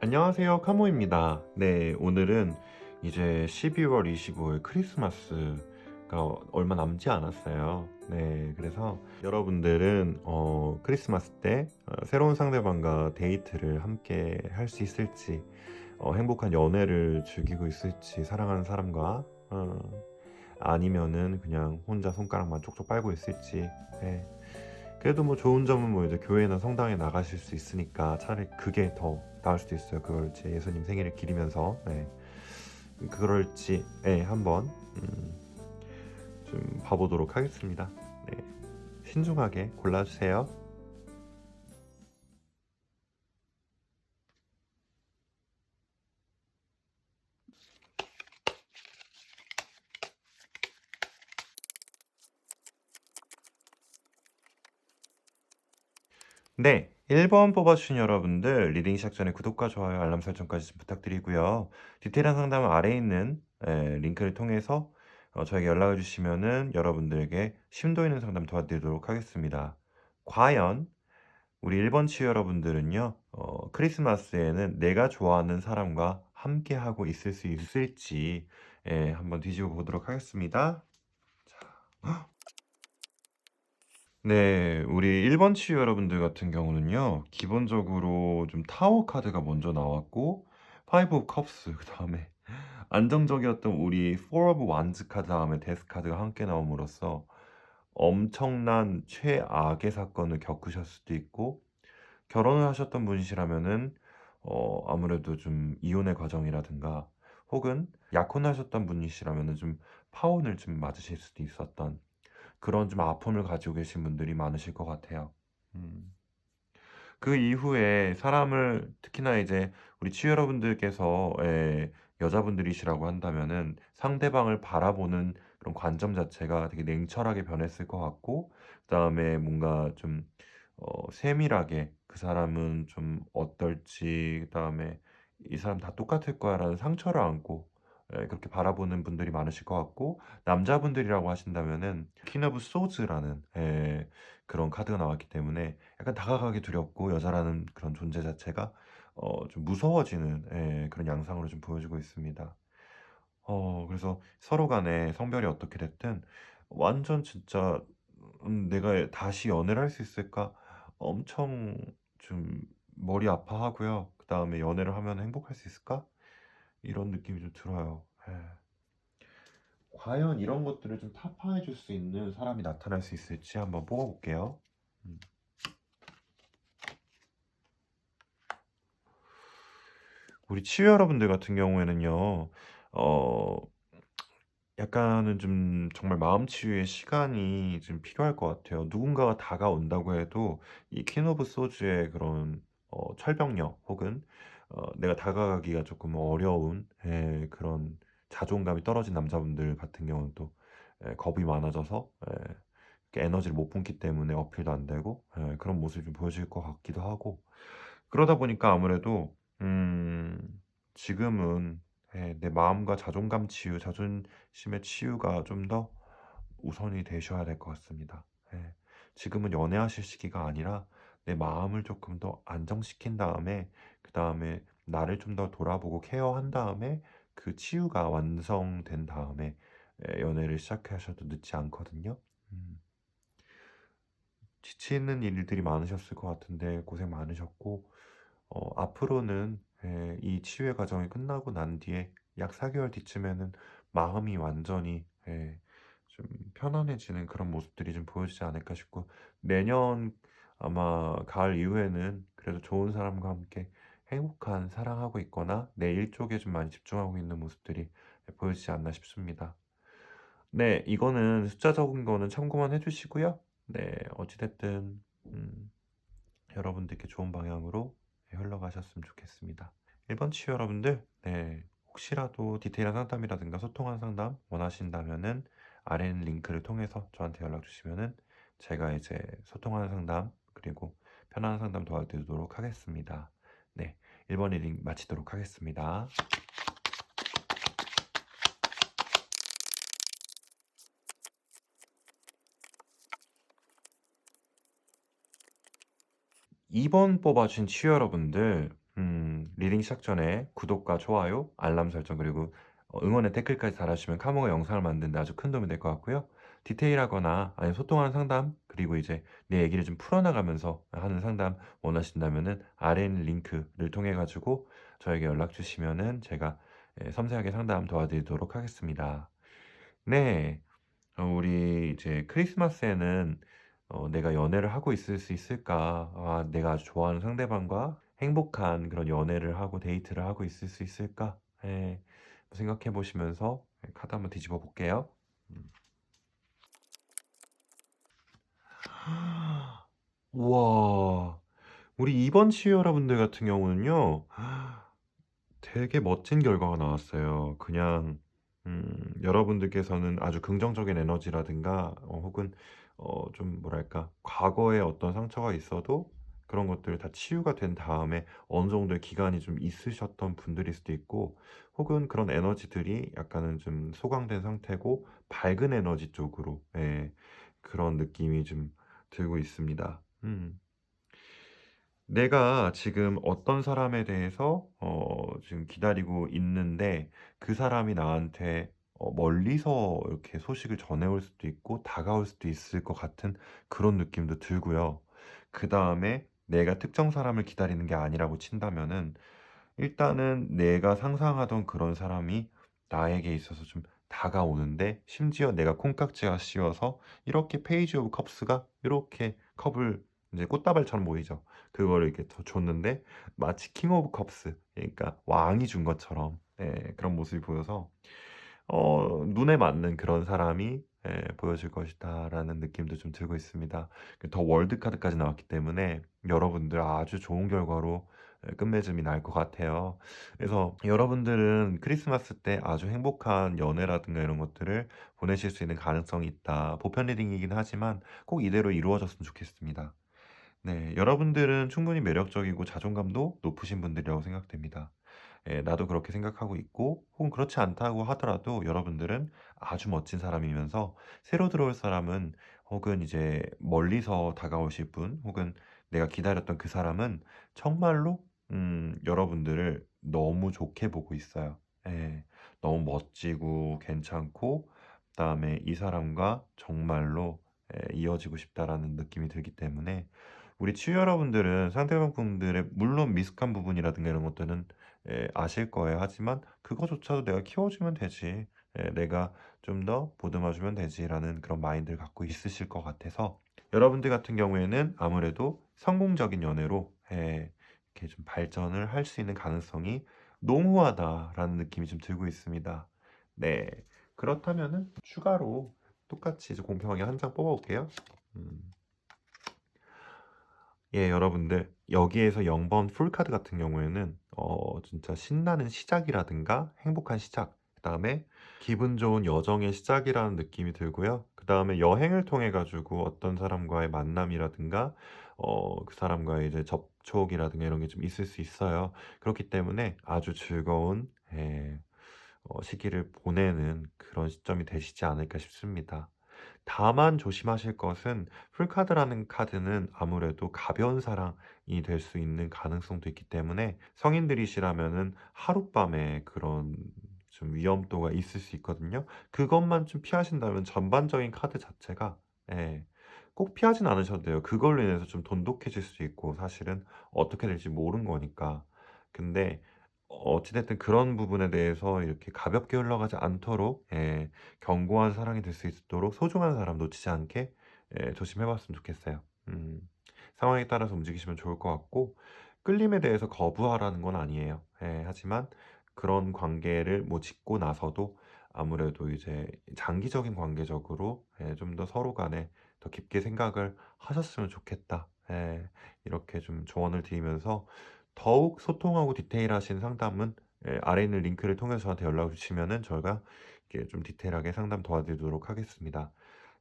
안녕하세요. 카모입니다. 네, 오늘은 이제 12월 25일 크리스마스가 얼마 남지 않았어요. 네, 그래서 여러분들은 어, 크리스마스 때 어, 새로운 상대방과 데이트를 함께 할 수 있을지, 어, 행복한 연애를 즐기고 있을지, 사랑하는 사람과, 어, 아니면은 그냥 혼자 손가락만 쪽쪽 빨고 있을지, 네. 그래도 뭐 좋은 점은 뭐 이제 교회나 성당에 나가실 수 있으니까 차라리 그게 더 나을 수도 있어요. 그걸 제 예수님 생일을 기리면서 네. 그럴지 네, 한번 음, 좀 봐보도록 하겠습니다. 네. 신중하게 골라주세요. 네, 1번 뽑아주신 여러분들 리딩 시작 전에 구독과 좋아요, 알람 설정까지 좀 부탁드리고요. 디테일한 상담은 아래에 있는 에, 링크를 통해서 어, 저에게 연락을 주시면은 여러분들에게 심도 있는 상담 도와드리도록 하겠습니다. 과연 우리 1번 치유 여러분들은요, 어, 크리스마스에는 내가 좋아하는 사람과 함께 하고 있을 수 있을지 예, 한번 뒤집어 보도록 하겠습니다. 자. 네, 우리 1 번 치유 여러분들 같은 경우는요, 기본적으로 좀 타워 카드가 먼저 나왔고, 파이브 오브 컵스, 그 다음에 안정적이었던 우리 포 오브 완즈 카드 다음에 데스 카드가 함께 나옴으로써 엄청난 최악의 사건을 겪으셨을 수도 있고, 결혼을 하셨던 분이시라면은, 어, 아무래도 좀 이혼의 과정이라든가, 혹은 약혼하셨던 분이시라면은 좀 파혼을 좀 맞으실 수도 있었던 그런 좀 아픔을 가지고 계신 분들이 많으실 것 같아요. 음. 그 이후에 사람을 특히나 이제 우리 치유 여러분들께서 예, 여자분들이시라고 한다면은 상대방을 바라보는 그런 관점 자체가 되게 냉철하게 변했을 것 같고 그다음에 뭔가 좀 어, 세밀하게 그 사람은 좀 어떨지 그다음에 이 사람 다 똑같을 거야라는 상처를 안고 예, 그렇게 바라보는 분들이 많으실 것 같고 남자분들이라고 하신다면은 퀸 오브 소즈라는 예, 그런 카드가 나왔기 때문에 약간 다가가기 두렵고 여자라는 그런 존재 자체가 어, 좀 무서워지는 예, 그런 양상으로 좀 보여지고 있습니다. 어, 그래서 서로 간에 성별이 어떻게 됐든 완전 진짜 음, 내가 다시 연애를 할 수 있을까? 엄청 좀 머리 아파하고요. 그 다음에 연애를 하면 행복할 수 있을까? 이런 느낌이 좀 들어요. 예. 과연 이런 것들을 좀 타파해 줄 수 있는 사람이 나타날 수 있을지 한번 뽑아볼게요. 음. 우리 치유 여러분들 같은 경우에는요, 어, 약간은 좀 정말 마음 치유의 시간이 좀 필요할 것 같아요. 누군가가 다가온다고 해도 이 소주의 그런 어, 철벽력 혹은 어, 내가 다가가기가 조금 어려운 예, 그런 자존감이 떨어진 남자분들 같은 경우는 또 예, 겁이 많아져서 예, 에너지를 못 뿜기 때문에 어필도 안 되고 예, 그런 모습이 좀 보여질 것 같기도 하고 그러다 보니까 아무래도 음, 지금은 예, 내 마음과 자존감 치유, 자존심의 치유가 좀 더 우선이 되셔야 될 것 같습니다. 예, 지금은 연애하실 시기가 아니라 내 마음을 조금 더 안정시킨 다음에 그 다음에 나를 좀 더 돌아보고 케어한 다음에 그 치유가 완성된 다음에 예, 연애를 시작하셔도 늦지 않거든요. 음. 지치는 일들이 많으셨을 것 같은데 고생 많으셨고 어, 앞으로는 예, 이 치유의 과정이 끝나고 난 뒤에 약 4개월 뒤쯤에는 마음이 완전히 예, 좀 편안해지는 그런 모습들이 좀 보여지지 않을까 싶고 내년 아마 가을 이후에는 그래도 좋은 사람과 함께 행복한 사랑하고 있거나 내 일 쪽에 좀 많이 집중하고 있는 모습들이 보여지지 않나 싶습니다. 네, 이거는 숫자 적은 거는 참고만 해주시고요. 네, 어찌됐든 음, 여러분들께 좋은 방향으로 흘러가셨으면 좋겠습니다. 1번 치유 여러분들, 네, 혹시라도 디테일한 상담이라든가 소통한 상담 원하신다면은 아래 링크를 통해서 저한테 연락 주시면은 제가 이제 소통하는 상담 그리고 편안한 상담 도와드리도록 하겠습니다. 네, 1번 리딩 마치도록 하겠습니다. (2번) 뽑아주신 치유 여러분들 음, 리딩 시작 전에 구독과 좋아요, 알람 설정 그리고 어 응원의 댓글까지 달아주시면 카모가 영상을 만드는 데 아주 큰 도움이 될 것 같고요. 디테일하거나 아니면 소통하는 상담 그리고 이제 내 얘기를 좀 풀어나가면서 하는 상담 원하신다면은 있는 링크를 통해 가지고 저에게 연락 주시면은 제가 예 섬세하게 상담 도와드리도록 하겠습니다. 네. 어 우리 이제 크리스마스에는 어 '내가 연애를 하고 있을 수 있을까? 아 내가 좋아하는 상대방과 행복한 그런 연애를 하고 데이트를 하고 있을 수 있을까?' 예. 생각해 보시면서 예 카드 한번 뒤집어 볼게요. 음. 우 와. 우리 2번 치유 여러분들 같은 경우는요. 되게 멋진 결과가 나왔어요. 그냥 음 여러분들께서는 아주 긍정적인 에너지라든가 어 혹은 어 좀 뭐랄까 과거에 어떤 상처가 있어도 그런 것들 다 치유가 된 다음에 어느 정도의 기간이 좀 있으셨던 분들일 수도 있고 혹은 그런 에너지들이 약간은 좀 소강된 상태고 밝은 에너지 쪽으로 예 그런 느낌이 좀 들고 있습니다. 음. 내가 지금 어떤 사람에 대해서 어 지금 기다리고 있는데 그 사람이 나한테 어 멀리서 이렇게 소식을 전해올 수도 있고 다가올 수도 있을 것 같은 그런 느낌도 들고요. 그 다음에 내가 특정 사람을 기다리는 게 아니라고 친다면은 일단은 내가 상상하던 그런 사람이 나에게 있어서 좀 다가오는데 심지어 내가 콩깍지가 씌워서 이렇게 페이지 오브 컵스가 이렇게 컵을 이제 꽃다발처럼 보이죠. 그거를 이렇게 더 줬는데 마치 킹 오브 컵스 그러니까 왕이 준 것처럼 예 그런 모습이 보여서 어 '눈에 맞는 그런 사람이 예 보여질 것이다.'라는 느낌도 좀 들고 있습니다. 그더 월드 카드까지 나왔기 때문에 여러분들 아주 좋은 결과로 예 끝맺음이 날 것 같아요. 그래서 여러분들은 크리스마스 때 아주 행복한 연애라든가 이런 것들을 보내실 수 있는 가능성이 있다. 보편 리딩이긴 하지만 꼭 이대로 이루어졌으면 좋겠습니다. 네. 여러분들은 충분히 매력적이고 자존감도 높으신 분들이라고 생각됩니다. 예, 나도 그렇게 생각하고 있고, 혹은 그렇지 않다고 하더라도 여러분들은 아주 멋진 사람이면서 새로 들어올 사람은 혹은 이제 멀리서 다가오실 분, 혹은 내가 기다렸던 그 사람은 정말로 음, 여러분들을 너무 좋게 보고 있어요. 예, 너무 멋지고 괜찮고, 그다음에 이 사람과 정말로 예, 이어지고 싶다라는 느낌이 들기 때문에 우리 치유 여러분들은 상대방 분들의 물론 미숙한 부분이라든가 이런 것들은 예 아실 거예요. 하지만 그거조차도 '내가 키워주면 되지. 예 내가 좀 더 보듬어 주면 되지.'라는 그런 마인드를 갖고 있으실 것 같아서 여러분들 같은 경우에는 아무래도 성공적인 연애로 예 이렇게 좀 발전을 할 수 있는 가능성이 농후하다라는 느낌이 좀 들고 있습니다. 네. 그렇다면은 추가로 똑같이 이제 공평하게 한 장 뽑아 볼게요. 음. 예 여러분들 여기에서 0번 풀카드 같은 경우에는 어 진짜 신나는 시작이라든가 행복한 시작 그 다음에 기분 좋은 여정의 시작이라는 느낌이 들고요. 그 다음에 여행을 통해 가지고 어떤 사람과의 만남이라든가 어 그 사람과의 이제 접 촉이라든가 이런 게 좀 있을 수 있어요. 그렇기 때문에 아주 즐거운 예 어 시기를 보내는 그런 시점이 되시지 않을까 싶습니다. 다만 조심하실 것은 풀카드라는 카드는 아무래도 가벼운 사랑이 될 수 있는 가능성도 있기 때문에 성인들이시라면은 하룻밤에 그런 좀 위험도가 있을 수 있거든요. 그것만 좀 피하신다면 전반적인 카드 자체가 예 꼭 피하진 않으셔도 돼요. 그걸로 인해서 좀 돈독해질 수 있고 사실은 어떻게 될지 모르는 거니까. 근데 어찌 됐든 그런 부분에 대해서 이렇게 가볍게 흘러가지 않도록 예 견고한 사랑이 될 수 있도록 소중한 사람 놓치지 않게 예 조심해 봤으면 좋겠어요. 음. 상황에 따라서 움직이시면 좋을 것 같고 끌림에 대해서 거부하라는 건 아니에요. 예 하지만 그런 관계를 뭐 짓고 나서도 아무래도 이제 장기적인 관계적으로 예 좀 더 서로 간에 더 깊게 생각을 하셨으면 좋겠다. 예. 이렇게 좀 조언을 드리면서 더욱 소통하고 디테일하신 상담은 예 아래 있는 링크를 통해서 저한테 연락을 주시면은 저희가 이렇게 좀 디테일하게 상담 도와드리도록 하겠습니다.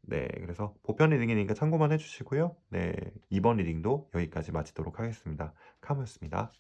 네. 그래서 보편 리딩이니까 참고만 해 주시고요. 네. 이번 리딩도 여기까지 마치도록 하겠습니다. 카모였습니다.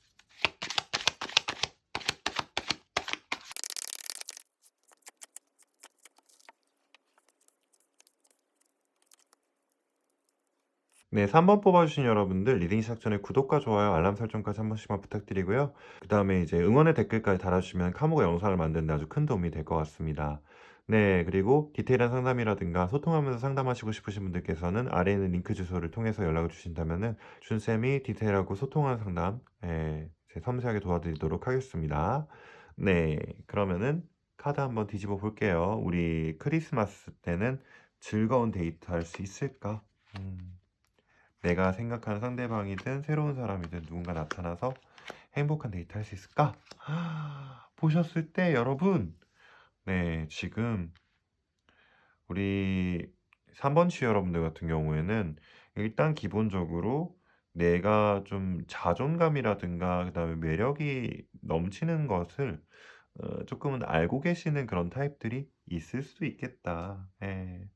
네 3번 뽑아 주신 여러분들 리딩 시작 전에 구독과 좋아요, 알람 설정까지 한 번씩만 부탁드리고요. 그 다음에 이제 응원의 댓글까지 달아 주시면 카모가 영상을 만드는 데 아주 큰 도움이 될 것 같습니다. 네 그리고 디테일한 상담이라든가 소통하면서 상담하시고 싶으신 분들께서는 아래에 있는 링크 주소를 통해서 연락을 주신다면은 준쌤이 디테일하고 소통하는 상담 예제 섬세하게 도와드리도록 하겠습니다. 네 그러면은 카드 한번 뒤집어 볼게요. 우리 크리스마스 때는 즐거운 데이트 할 수 있을까? 음. 내가 생각하는 상대방이든 새로운 사람이든 누군가 나타나서 행복한 데이트 할 수 있을까? 보셨을 때 여러분, 네, 지금 우리 3번 치 여러분들 같은 경우에는 일단 기본적으로 내가 좀 자존감이라든가 그다음에 매력이 넘치는 것을 어, 조금은 알고 계시는 그런 타입들이 있을 수도 있겠다. 예.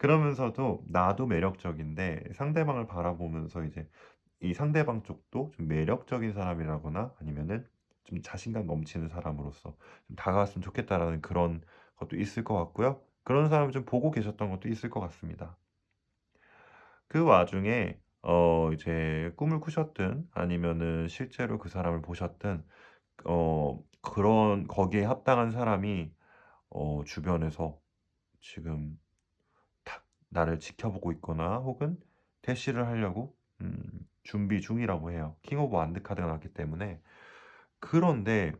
그러면서도 나도 매력적인데 상대방을 바라보면서 이제 이 상대방 쪽도 좀 매력적인 사람이라거나 아니면은 좀 자신감 넘치는 사람으로서 좀 다가왔으면 좋겠다라는 그런 것도 있을 것 같고요. 그런 사람을 좀 보고 계셨던 것도 있을 것 같습니다. 그 와중에 어 이제 꿈을 꾸셨든 아니면은 실제로 그 사람을 보셨든 어 그런 거기에 합당한 사람이 어 주변에서 지금 탁 나를 지켜보고 있거나 혹은 대시를 하려고 음 준비 중이라고 해요. 킹 오브 완드 카드가 나왔기 때문에. 그런데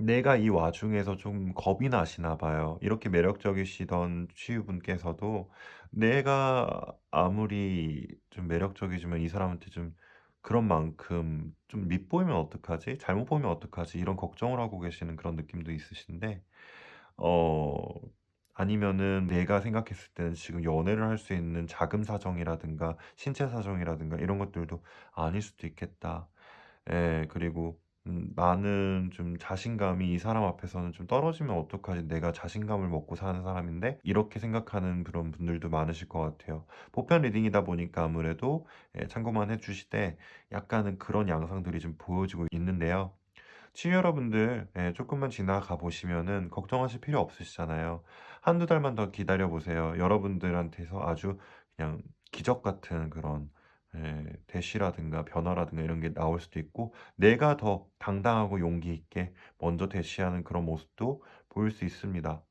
내가 이 와중에서 좀 겁이 나시나 봐요. 이렇게 매력적이시던 치유분께서도 내가 아무리 좀 매력적이지만 이 사람한테 좀 그런 만큼 좀 밉보이면 어떡하지? 잘못 보면 어떡하지? 이런 걱정을 하고 계시는 그런 느낌도 있으신데 어 아니면은 내가 생각했을 때는 지금 연애를 할 수 있는 자금 사정이라든가 신체 사정이라든가 이런 것들도 아닐 수도 있겠다. 예. 그리고 음 '나는 좀 자신감이 이 사람 앞에서는 좀 떨어지면 어떡하지? 내가 자신감을 먹고 사는 사람인데.' 이렇게 생각하는 그런 분들도 많으실 것 같아요. 보편 리딩이다 보니까 아무래도 예 참고만 해 주시되 약간은 그런 양상들이 좀 보여지고 있는데요. 치유 여러분들 예 쪼끔만 지나가 보시면은 걱정하실 필요 없으시잖아요. 한두 달만 더 기다려 보세요. 여러분들한테서 아주 그냥 기적 같은 그런 예 대시라든가 변화라든가 이런 게 나올 수도 있고 내가 더 당당하고 용기 있게 먼저 대시하는 그런 모습도 보일 수 있습니다.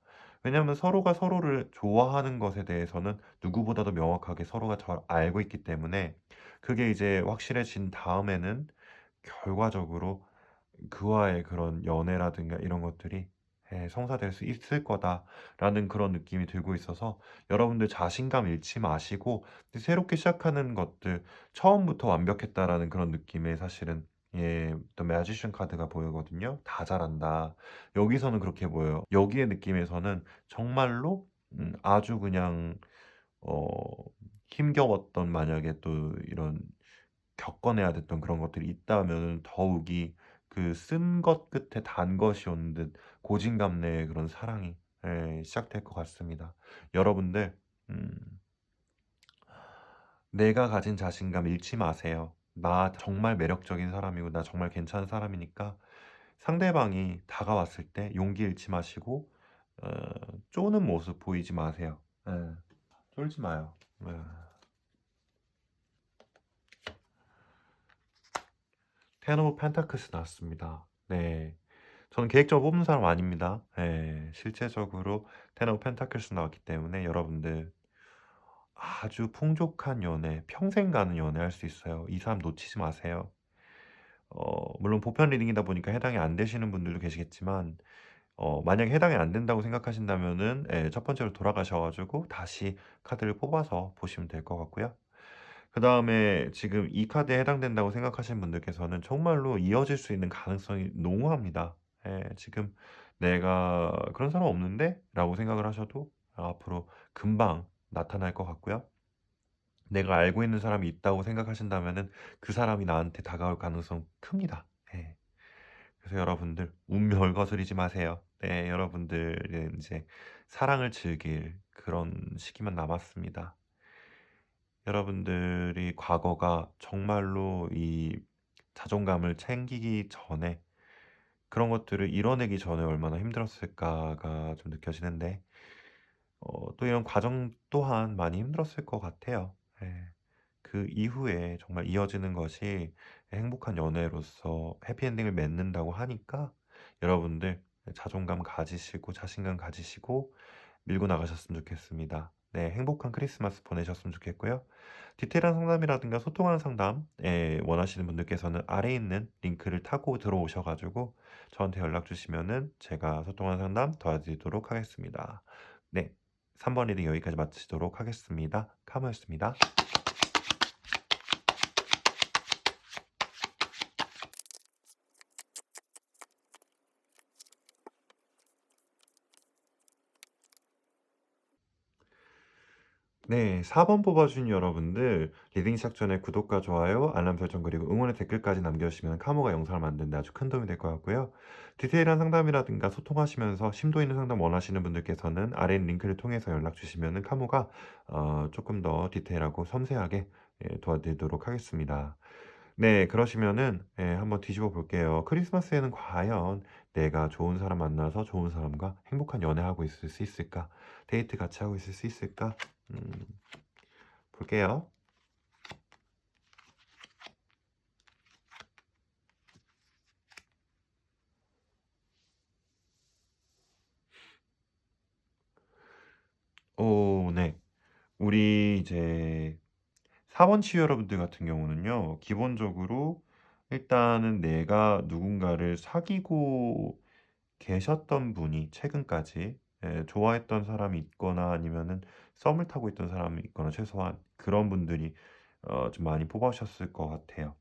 왜냐하면 서로가 서로를 좋아하는 것에 대해서는 누구보다도 명확하게 서로가 잘 알고 있기 때문에 그게 이제 확실해진 다음에는 결과적으로 그와의 그런 연애라든가 이런 것들이 예 '성사될 수 있을 거다.'라는 그런 느낌이 들고 있어서 여러분들 자신감 잃지 마시고 새롭게 시작하는 것들 '처음부터 완벽했다.'라는 그런 느낌의 사실은 예 또 매지션 카드가 보이거든요. '다 잘한다.' 여기서는 그렇게 보여요. 여기의 느낌에서는 정말로 음 아주 그냥 어 힘겨웠던 만약에 또 이런 겪어내야 됐던 그런 것들이 있다면은 더욱이 그 쓴 것 끝에 단 것이 오는 듯 고진감래의 그런 사랑이 예 시작될 것 같습니다. 여러분들 음 내가 가진 자신감 잃지 마세요. 나 정말 매력적인 사람이고 나 정말 괜찮은 사람이니까 상대방이 다가왔을 때 용기 잃지 마시고 어 쪼는 모습 보이지 마세요. 예. 쫄지 마요. 예. 텐 오브 펜타클스 나왔습니다. 네. 저는 계획적으로 뽑는 사람 아닙니다. 예. 실제적으로 텐 오브 펜타클스 나왔기 때문에 여러분들 아주 풍족한 연애, 평생 가는 연애 할 수 있어요. 이 사람 놓치지 마세요. 어 물론 보편 리딩이다 보니까 해당이 안 되시는 분들도 계시겠지만 어 만약에 해당이 안 된다고 생각하신다면은 예 첫 번째로 돌아가셔 가지고 다시 카드를 뽑아서 보시면 될 것 같고요. 그다음에 지금 이 카드에 해당된다고 생각하시는 분들께서는 정말로 이어질 수 있는 가능성이 농후합니다. 예. 지금 '내가 그런 사람 없는데?'라고 생각을 하셔도 앞으로 금방 나타날 것 같고요. 내가 알고 있는 사람이 있다고 생각하신다면은 그 사람이 나한테 다가올 가능성 큽니다. 예. 그래서 여러분들 운명을 거스르지 마세요. 네. 여러분들은 인제 사랑을 즐길 그런 시기만 남았습니다. 여러분들이 과거가 정말로 이 자존감을 챙기기 전에 그런 것들을 이뤄내기 전에 얼마나 힘들었을까가 좀 느껴지는데 어 또 이런 과정 또한 많이 힘들었을 것 같아요. 예. 그 이후에 정말 이어지는 것이 행복한 연애로서 해피엔딩을 맺는다고 하니까 여러분들 자존감 가지시고 자신감 가지시고 밀고 나가셨으면 좋겠습니다. 네, 행복한 크리스마스 보내셨으면 좋겠고요. 디테일한 상담이라든가 소통하는 상담 예, 원하시는 분들께서는 아래에 있는 링크를 타고 들어오셔가지고 저한테 연락 주시면은 제가 소통하는 상담 도와드리도록 하겠습니다. 네, 3번 리딩 여기까지 마치도록 하겠습니다. 카모였습니다. 네, 4번 뽑아주신 여러분들 리딩 시작 전에 구독과 좋아요, 알람 설정 그리고 응원의 댓글까지 남겨주시면 카모가 영상을 만드는데 아주 큰 도움이 될 것 같고요. 디테일한 상담이라든가 소통하시면서 심도 있는 상담 원하시는 분들께서는 아래 링크를 통해서 연락 주시면 카모가 어, 조금 더 디테일하고 섬세하게 예, 도와드리도록 하겠습니다. 네, 그러시면은 예, 한번 뒤집어 볼게요. 크리스마스에는 과연 내가 좋은 사람 만나서 좋은 사람과 행복한 연애하고 있을 수 있을까? 데이트 같이 하고 있을 수 있을까? 음, 볼게요. 오, 네. 우리 이제 4번 치유 여러분들 같은 경우는요, 기본적으로 일단은 내가 누군가를 사귀고 계셨던 분이 최근까지 예, 좋아했던 사람이 있거나 아니면은 썸을 타고 있던 사람이 있거나 최소한 그런 분들이 어, 좀 많이 뽑아오셨을 것 같아요.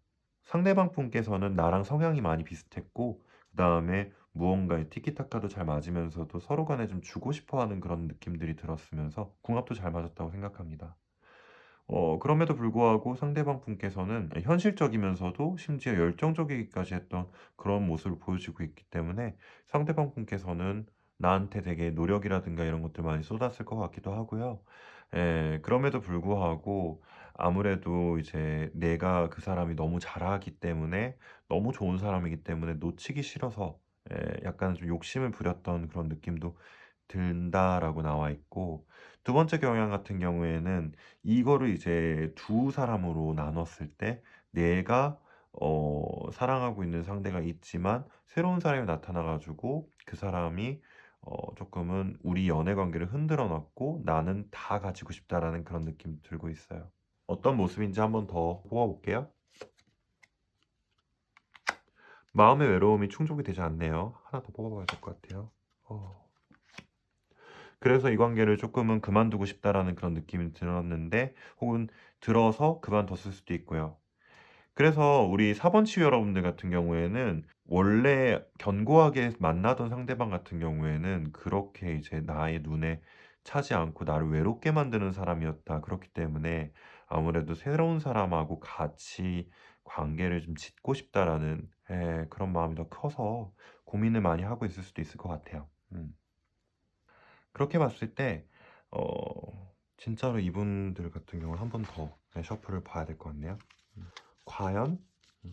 상대방 분께서는 나랑 성향이 많이 비슷했고, 그 다음에 무언가의 티키타카도 잘 맞으면서도 서로 간에 좀 주고 싶어 하는 그런 느낌들이 들었으면서 궁합도 잘 맞았다고 생각합니다. 어, 그럼에도 불구하고 상대방 분께서는 현실적이면서도 심지어 열정적이기까지 했던 그런 모습을 보여주고 있기 때문에 상대방 분께서는 나한테 되게 노력이라든가 이런 것들 많이 쏟았을 것 같기도 하고요. 예, 그럼에도 불구하고 아무래도 이제 내가 그 사람이 너무 잘하기 때문에 너무 좋은 사람이기 때문에 놓치기 싫어서 예, 약간 좀 욕심을 부렸던 그런 느낌도 든다라고 나와 있고 두 번째 경향 같은 경우에는 이거를 이제 두 사람으로 나눴을 때 내가 어, 사랑하고 있는 상대가 있지만 새로운 사람이 나타나 가지고 그 사람이 어, 조금은 우리 연애 관계를 흔들어 놨고 나는 다 가지고 싶다라는 그런 느낌 들고 있어요. 어떤 모습인지 한번 더 뽑아볼게요. 마음의 외로움이 충족이 되지 않네요. 하나 더 뽑아봐야 될 것 같아요. 어. 그래서 이 관계를 조금은 그만두고 싶다라는 그런 느낌이 들었는데 혹은 들어서 그만뒀을 수도 있고요. 그래서 우리 4번 치유 여러분들 같은 경우에는 원래 견고하게 만나던 상대방 같은 경우에는 그렇게 이제 나의 눈에 차지 않고 나를 외롭게 만드는 사람이었다. 그렇기 때문에 아무래도 새로운 사람하고 같이 관계를 좀 짓고 싶다라는 예, 그런 마음이 더 커서 고민을 많이 하고 있을 수도 있을 것 같아요. 음. 그렇게 봤을 때, 어, 진짜로 이분들 같은 경우는 한 번더 셔플을 봐야 될 것 같네요. 음. 과연 음.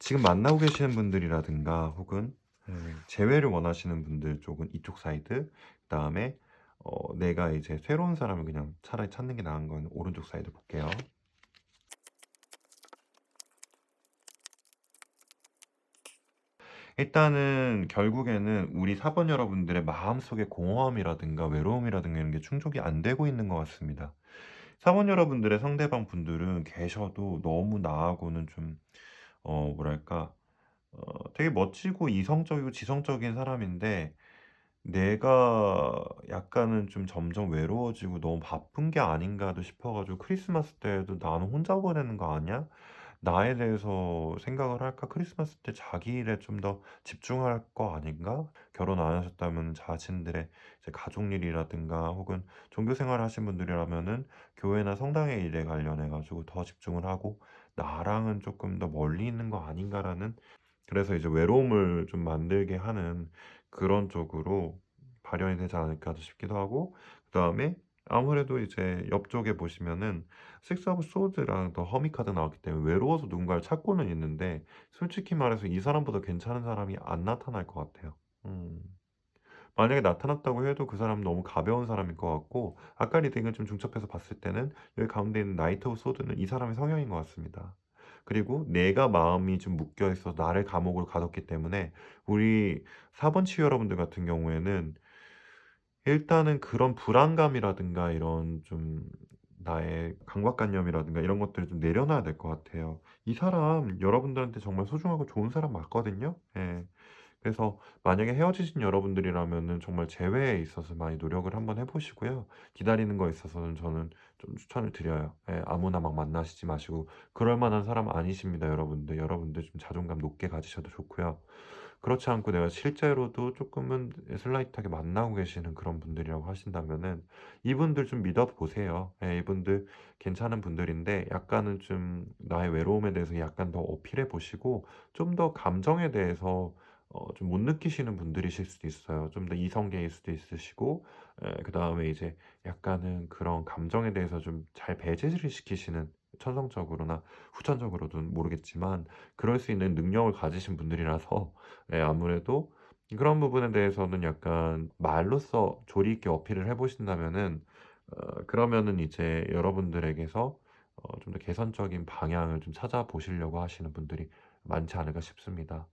지금 만나고 계시는 분들이라든가 혹은 예, 재회를 원하시는 분들 쪽은 이쪽 사이드, 그 다음에 어, 내가 이제 새로운 사람을 그냥 차라리 찾는 게 나은 건 오른쪽 사이드 볼게요. 일단은 결국에는 우리 4번 여러분들의 마음속의 공허함이라든가 외로움이라든가 이런 게 충족이 안 되고 있는 것 같습니다. 4번 여러분들의 상대방 분들은 계셔도 너무 나하고는 좀, 어, 뭐랄까, 어, 되게 멋지고 이성적이고 지성적인 사람인데, 내가 약간은 좀 점점 외로워지고 너무 바쁜 게 아닌가도 싶어 가지고 크리스마스 때도 나는 혼자 보내는 거 아니야? 나에 대해서 생각을 할까? 크리스마스 때 자기 일에 좀 더 집중할 거 아닌가? 결혼 안 하셨다면 자신들의 이제 가족 일이라든가 혹은 종교 생활 하신 분들이라면은 교회나 성당의 일에 관련해 가지고 더 집중을 하고 나랑은 조금 더 멀리 있는 거 아닌가라는 그래서 이제 외로움을 좀 만들게 하는 그런 쪽으로 발현이 되지 않을까 싶기도 하고 그다음에 아무래도 이제 옆쪽에 보시면은 식스 오브 소드랑 더 허미 카드 나왔기 때문에 외로워서 누군가를 찾고는 있는데 솔직히 말해서 이 사람보다 괜찮은 사람이 안 나타날 것 같아요. 음. 만약에 나타났다고 해도 그 사람은 너무 가벼운 사람일 것 같고 아까 리딩을 좀 중첩해서 봤을 때는 여기 가운데 있는 나이트 오브 소드는 이 사람의 성향인 것 같습니다. 그리고 내가 마음이 좀 묶여 있어서 나를 감옥으로 가뒀기 때문에 우리 4번 치유 여러분들 같은 경우에는 일단은 그런 불안감이라든가 이런 좀 나의 강박관념이라든가 이런 것들을 좀 내려놔야 될 것 같아요. 이 사람 여러분들한테 정말 소중하고 좋은 사람 맞거든요. 예. 그래서 만약에 헤어지신 여러분들이라면은 정말 재회에 있어서 많이 노력을 한번 해 보시고요. 기다리는 거에 있어서는 저는 좀 추천을 드려요. 예. 아무나 막 만나시지 마시고 그럴 만한 사람 아니십니다, 여러분들. 여러분들 좀 자존감 높게 가지셔도 좋고요. 그렇지 않고 내가 실제로도 쪼끔은 슬라이트하게 만나고 계시는 그런 분들이라고 하신다면은 이분들 좀 믿어 보세요. 예. 이분들 괜찮은 분들인데 약간은 좀 나의 외로움에 대해서 약간 더 어필해 보시고 좀 더 감정에 대해서 어 좀 못 느끼시는 분들이실 수도 있어요. 좀 더 이성계일 수도 있으시고 예 그다음에 이제 약간은 그런 감정에 대해서 좀 잘 배제를 시키시는 천성적으로나 후천적으로든 모르겠지만 그럴 수 있는 능력을 가지신 분들이라서 예 아무래도 그런 부분에 대해서는 약간 말로써 조리 있게 어필을 해 보신다면은 어 그러면은 이제 여러분들에게서 어 좀 더 개선적인 방향을 좀 찾아보시려고 하시는 분들이 많지 않을까 싶습니다.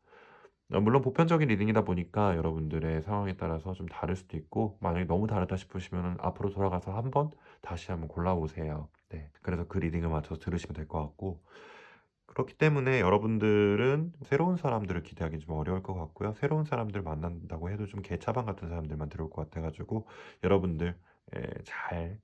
어 물론 보편적인 리딩이다 보니까 여러분들의 상황에 따라서 좀 다를 수도 있고 만약에 너무 다르다 싶으시면은 앞으로 돌아가서 한번 다시 한번 골라 보세요. 네. 그래서 그 리딩에 맞춰서 들으시면 될 것 같고 그렇기 때문에 여러분들은 새로운 사람들을 기대하기는 좀 어려울 것 같고요. 새로운 사람들 만난다고 해도 좀 개차반 같은 사람들만 들어올 것 같아 가지고 여러분들 예잘예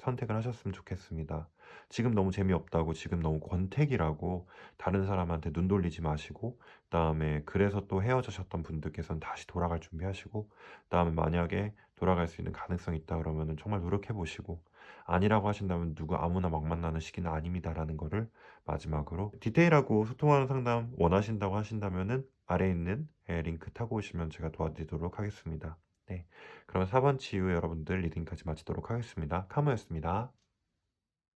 선택을 하셨으면 좋겠습니다. 지금 너무 재미없다고 지금 너무 권태기라고 다른 사람한테 눈 돌리지 마시고 그다음에 그래서 또 헤어지셨던 분들께서는 다시 돌아갈 준비하시고 그다음에 만약에 돌아갈 수 있는 가능성이 있다 그러면은 정말 노력해 보시고 아니라고 하신다면 누구 아무나 막 만나는 시기는 아닙니다라는 거를 마지막으로 디테일하고 소통하는 상담 원하신다고 하신다면은 아래에 있는 예 링크 타고 오시면 제가 도와드리도록 하겠습니다. 네. 그럼 4번 치유 여러분들 리딩까지 마치도록 하겠습니다. 카모였습니다.